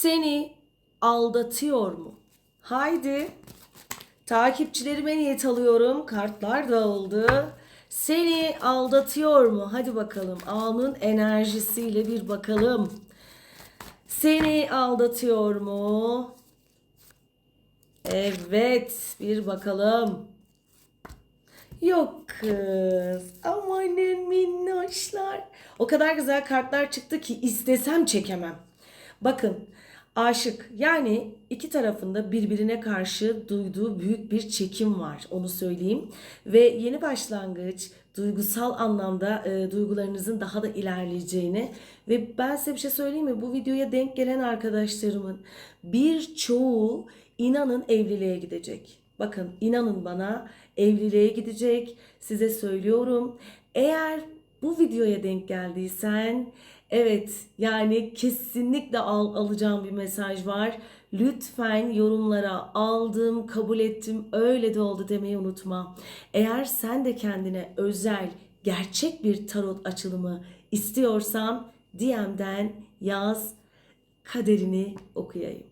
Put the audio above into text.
seni aldatıyor mu? Haydi. Takipçilerime niyet alıyorum. Kartlar da oldu. Seni aldatıyor mu? Hadi bakalım. Anın enerjisiyle bir bakalım. Seni aldatıyor mu? Evet, bir bakalım. Yok kız. Amanın minnoşlar. O kadar güzel kartlar çıktı ki istesem çekemem. Bakın aşık yani iki tarafında birbirine karşı duyduğu büyük bir çekim var onu söyleyeyim. Ve yeni başlangıç duygusal anlamda e, duygularınızın daha da ilerleyeceğini ve ben size bir şey söyleyeyim mi? Bu videoya denk gelen arkadaşlarımın birçoğu inanın evliliğe gidecek. Bakın inanın bana evliliğe gidecek. Size söylüyorum. Eğer bu videoya denk geldiysen evet yani kesinlikle al, alacağım bir mesaj var. Lütfen yorumlara aldım, kabul ettim, öyle de oldu demeyi unutma. Eğer sen de kendine özel, gerçek bir tarot açılımı istiyorsan DM'den yaz, kaderini okuyayım.